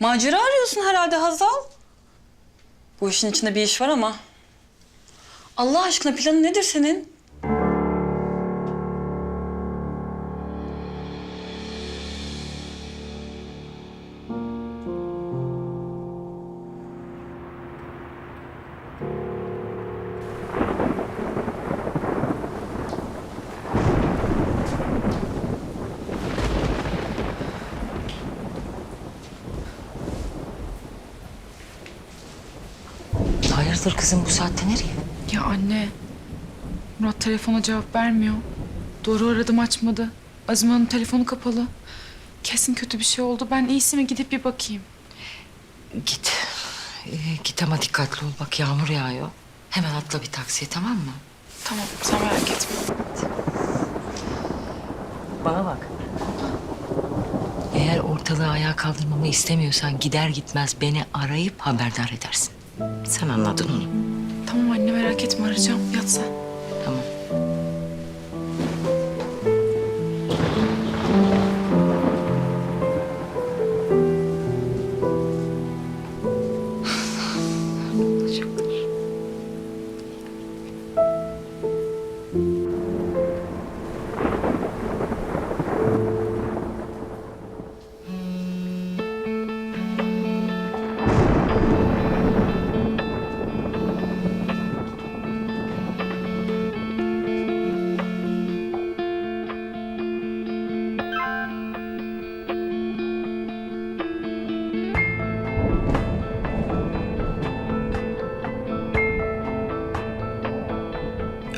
Macera arıyorsun herhalde Hazal. Bu işin içinde bir iş var ama. Allah aşkına planın nedir senin? Hayırdır kızım bu saatte nereye? Ya anne, Murat telefona cevap vermiyor. Doğru aradım açmadı. Azime Hanım telefonu kapalı. Kesin kötü bir şey oldu. Ben iyisi mi gidip bir bakayım. Git. Ee, git ama dikkatli ol bak yağmur yağıyor. Hemen atla bir taksiye tamam mı? Tamam, sen merak etme. Bana bak. Eğer ortalığı ayağa kaldırmamı istemiyorsan gider gitmez beni arayıp haberdar edersin. Sen anladın onu. Tamam anne merak etme arayacağım. Yat sen.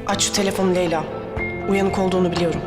Aç şu telefonu Leyla. Uyanık olduğunu biliyorum.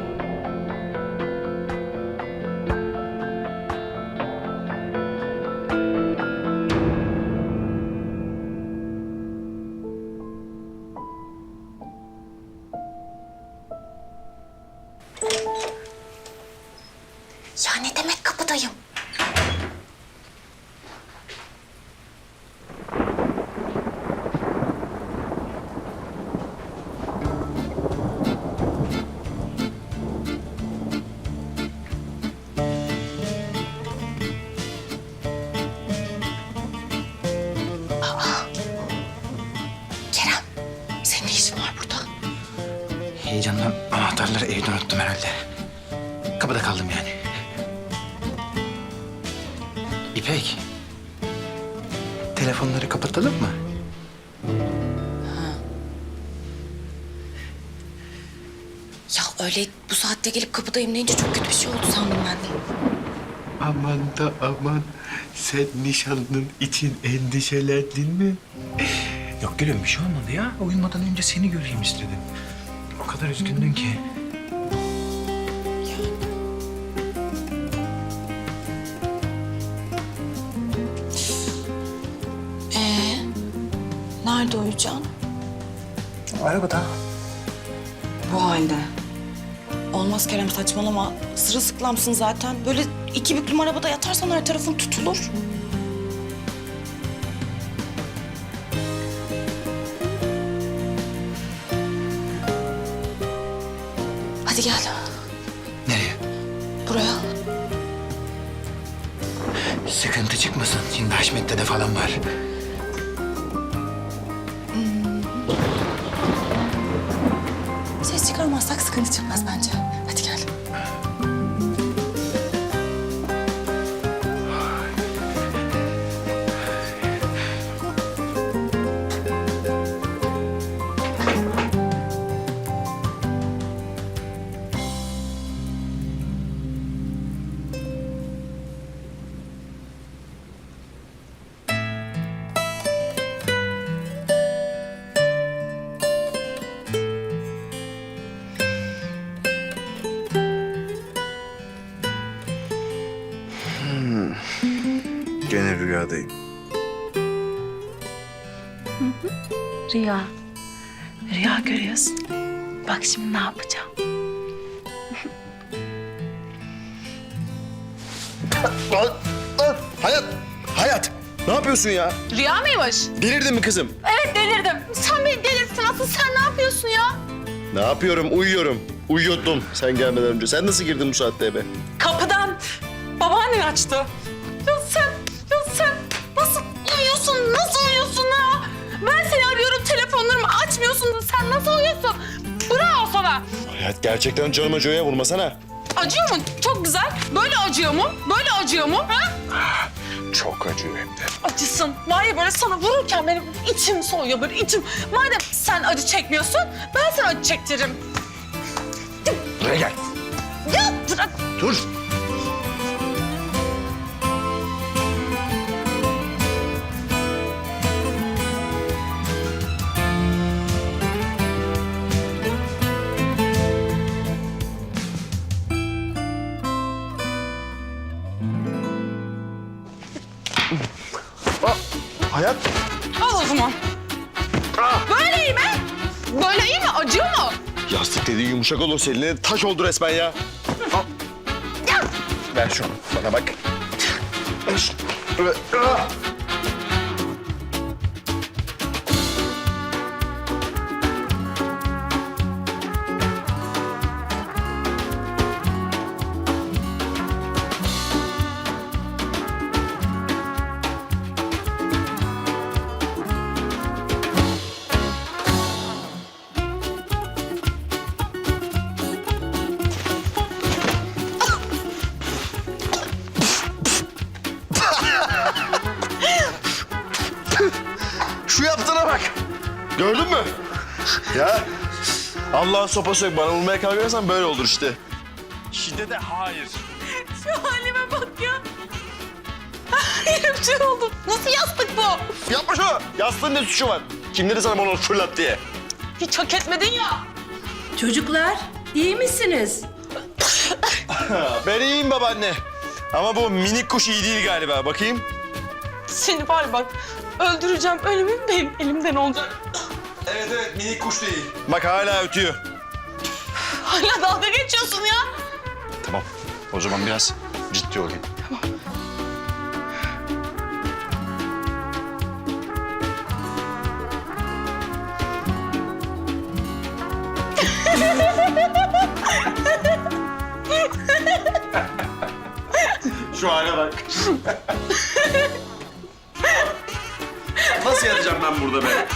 Heyecandan anahtarları evde unuttum herhalde. Kapıda kaldım yani. İpek. Telefonları kapatalım mı? Ya öyle bu saatte gelip kapıdayım deyince çok kötü bir şey oldu sandım ben de. Aman da aman. Sen nişanlın için endişelendin mi? Yok gülüm bir şey olmadı ya. Uyumadan önce seni göreyim istedim. O kadar üzgündün ki. Ee, nerede uyuyacaksın? Arabada. Bu halde. Olmaz Kerem saçmalama. Sırılsıklamsın zaten. Böyle iki büklüm arabada yatarsan her tarafın tutulur. Hadi gel. Nereye? Buraya. Sıkıntı çıkmasın. Şimdi Haşmet dede falan var. Ses çıkarmazsak sıkıntı çıkmaz bence. Gene rüyadayım. Rüya. Rüya görüyorsun. Bak şimdi ne yapacağım. Hayat, hayat. Ne yapıyorsun ya? Rüya mıymış? Delirdin mi kızım? Evet delirdim. Sen beni delirttin. Asıl sen ne yapıyorsun ya? Ne yapıyorum? Uyuyorum. Uyuyordum sen gelmeden önce. Sen nasıl girdin bu saatte eve? Kapıdan babaannen açtı. Hayat gerçekten canım acıyor ya vurmasana. Acıyor mu? Çok güzel. Böyle acıyor mu? Böyle acıyor mu? Ha? Çok acıyor hem de. Acısın. Var ya böyle sana vururken benim içim soğuyor böyle içim. Madem sen acı çekmiyorsun ben sana acı çektiririm. Buraya gel. Ya bırak. Dur. Mu? Yastık dediğin yumuşak olur Selin'e taş oldu resmen ya. Ver şunu bana bak. Ver şunu. Gördün mü? Ya Allah'ın sopası yok. Bana vurmaya kalkarsan böyle olur işte. Şiddete hayır. Şu halime bak ya. Yerim şey oldu. Nasıl yastık bu? Yapma şunu. Yastığın ne suçu var? Kim dedi sana bunu fırlat diye? Hiç hak etmedin ya. Çocuklar iyi misiniz? Ben iyiyim babaanne. Ama bu minik kuş iyi değil galiba. Bakayım. Seni var bak öldüreceğim. Ölümüm benim elimden olacak. Evet evet minik kuş değil. Bak hala ötüyor. Hala dalga geçiyorsun ya. Tamam. O zaman biraz ciddi olayım. Şu hale bak. Nasıl yatacağım ben burada be?